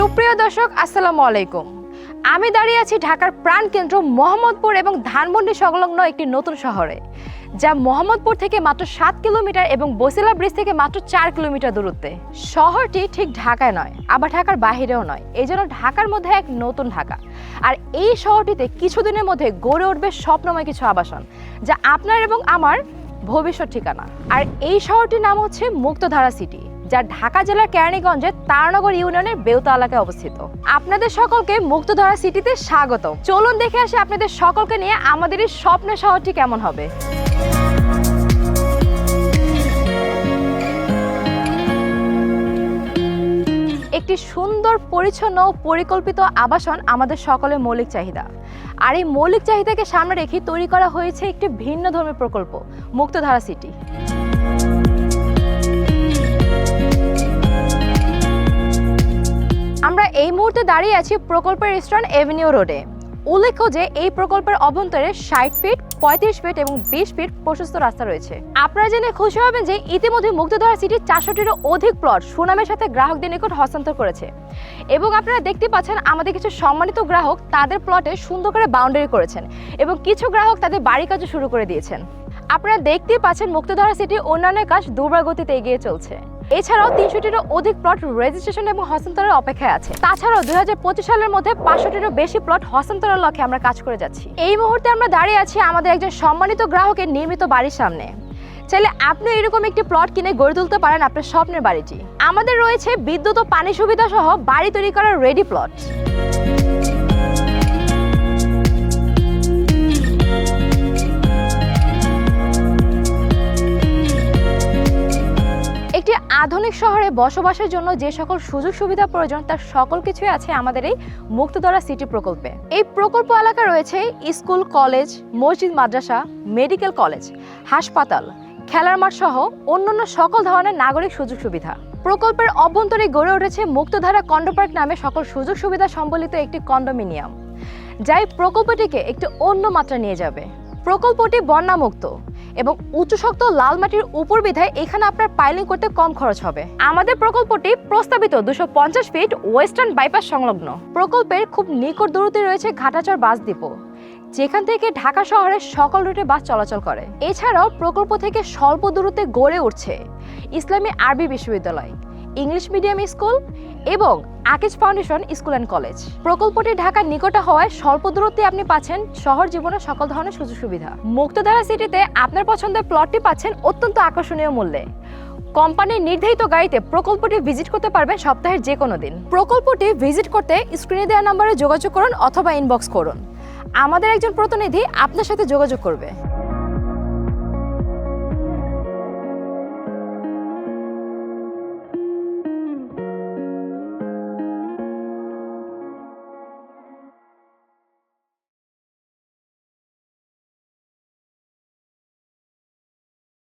সুপ্রিয় দর্শক, আসসালামু আলাইকুম। আমি দাঁড়িয়ে আছি ঢাকার প্রাণকেন্দ্র মোহাম্মদপুর এবং ধানমন্ডি সংলগ্ন একটি নতুন শহরে, যা মোহাম্মদপুর থেকে মাত্র সাত কিলোমিটার এবং বসিলা ব্রিজ থেকে মাত্র চার কিলোমিটার দূরত্বে। শহরটি ঠিক ঢাকায় নয়, আবার ঢাকার বাহিরেও নয় এই জন্য ঢাকার মধ্যে এক নতুন ঢাকা। আর এই শহরটিতে কিছুদিনের মধ্যে গড়ে উঠবে স্বপ্নময় কিছু আবাসন, যা আপনার এবং আমার ভবিষ্যৎ ঠিকানা। আর এই শহরটির নাম হচ্ছে মুক্তধারা সিটি। যা ঢাকা জেলার কেরানীগঞ্জের তারানগর ইউনিয়নের বেউতা এলাকায় অবস্থিত। আপনাদের সকলকে মুক্তধারা সিটিতে স্বাগত চলুন দেখে আসি আপনাদের সকলকে নিয়ে আমাদের এই স্বপ্নের শহরটি কেমন হবে। একটি সুন্দর, পরিচ্ছন্ন পরিকল্পিত আবাসন আমাদের সকলের মৌলিক চাহিদা। আর এই মৌলিক চাহিদাকে সামনে রেখে তৈরি করা হয়েছে একটি ভিন্ন ধর্মের প্রকল্প, মুক্তধারা সিটি। মুহূর্তে দাঁড়িয়ে আছি প্রকল্পের রেস্টুরেন্ট এভিনিউ রোডে। উল্লেখ্য যে এই প্রকল্পের অভ্যন্তরে ষাট ফিট পঁয়ত্রিশ ফিট এবং বিশ ফিট প্রশস্ত রাস্তা রয়েছে। আপনারা জেনে খুশি হবেন যে ইতিমধ্যে মুক্তধারা সিটি চারশোটিরও অধিক প্লট সুনামের সাথে গ্রাহকদের নিকট হস্তান্তর করেছে। এবং আপনারা দেখতে পাচ্ছেন আমাদের কিছু সম্মানিত গ্রাহক তাদের প্লটে সুন্দর করে বাউন্ডারি করেছেন এবং কিছু গ্রাহক তাদের বাড়ি কাজও শুরু করে দিয়েছেন। আপনারা দেখতেই পাচ্ছেন মুক্তধারা সিটি অন্যান্য কাজ দুর্বার গতিতে এগিয়ে চলছে। এছাড়াও তিনশোটিরও অধিক প্লট রেজিস্ট্রেশন এবং হস্তান্তরের অপেক্ষায় আছে। তাছাড়াও দু হাজার পঁচিশ সালের মধ্যে পাঁচশোটিরও বেশি প্লট হস্তান্তরের লক্ষ্যে আমরা কাজ করে যাচ্ছি। এই মুহূর্তে আমরা দাঁড়িয়ে আছি আমাদের একজন সম্মানিত গ্রাহকের নির্মিত বাড়ির সামনে। চাইলে আপনি এরকম একটি প্লট কিনে গড়ে তুলতে পারেন আপনার স্বপ্নের বাড়িটি। আমাদের রয়েছে বিদ্যুৎ ও পানি সুবিধা সহ বাড়ি তৈরি করার রেডি প্লট আধুনিক শহরে বসবাসের জন্য যে সকল সুযোগ সুবিধা প্রয়োজন, তার সকল কিছুই আছে আমাদের এই মুক্তদরা সিটি প্রকল্পে। এই প্রকল্প এলাকা রয়েছে স্কুল, কলেজ, মসজিদ, মাদ্রাসা, মেডিকেল কলেজ, হাসপাতাল, খেলার মাঠ সহ অন্যান্য সকল ধরনের নাগরিক সুযোগ সুবিধা। প্রকল্পের অভ্যন্তরে গড়ে উঠেছে মুক্তধারা কন্ডোপার্ক নামে সকল সুযোগ সুবিধা সম্বলিত একটি কন্ডোমিনিয়াম যাই প্রকল্পটিকে একটি অন্য মাত্রা নিয়ে যাবে। প্রকল্পটি বন্যামুক্ত। এবং উচ্চশক্ত লাল মাটির উপর বিধায় এখানে আপনার পাইলিং করতে কম খরচ হবে। আমাদের প্রকল্পটি প্রস্তাবিত দুশো পঞ্চাশ ফিট ওয়েস্টার্ন বাইপাস সংলগ্ন। প্রকল্পের খুব নিকট দূরত্বে রয়েছে ঘাটাচর বাস দ্বীপ যেখান থেকে ঢাকা শহরের সকল রুটে বাস চলাচল করে। এছাড়াও প্রকল্প থেকে স্বল্প দূরত্বে গড়ে উঠছে ইসলামী আরবি বিশ্ববিদ্যালয়। ইংলিশ মিডিয়াম স্কুল এবং Akij foundation school and college. প্রকল্পটি ঢাকার নিকটে হওয়ায় স্বল্প দূরত্বে আপনি পাচ্ছেন শহর জীবনের সকল ধরনের সুযোগ সুবিধা। মুক্তধারা সিটিতে আপনার পছন্দের প্লটটি পাচ্ছেন অত্যন্ত আকর্ষণীয় মূল্যে। কোম্পানির নির্ধারিত গাড়িতে প্রকল্পটি ভিজিট করতে পারবেন সপ্তাহের যে কোনো দিন। প্রকল্পটি ভিজিট করতে স্ক্রিনে দেওয়া নম্বরে যোগাযোগ করুন অথবা ইনবক্স করুন। আমাদের একজন প্রতিনিধি আপনার সাথে যোগাযোগ করবে।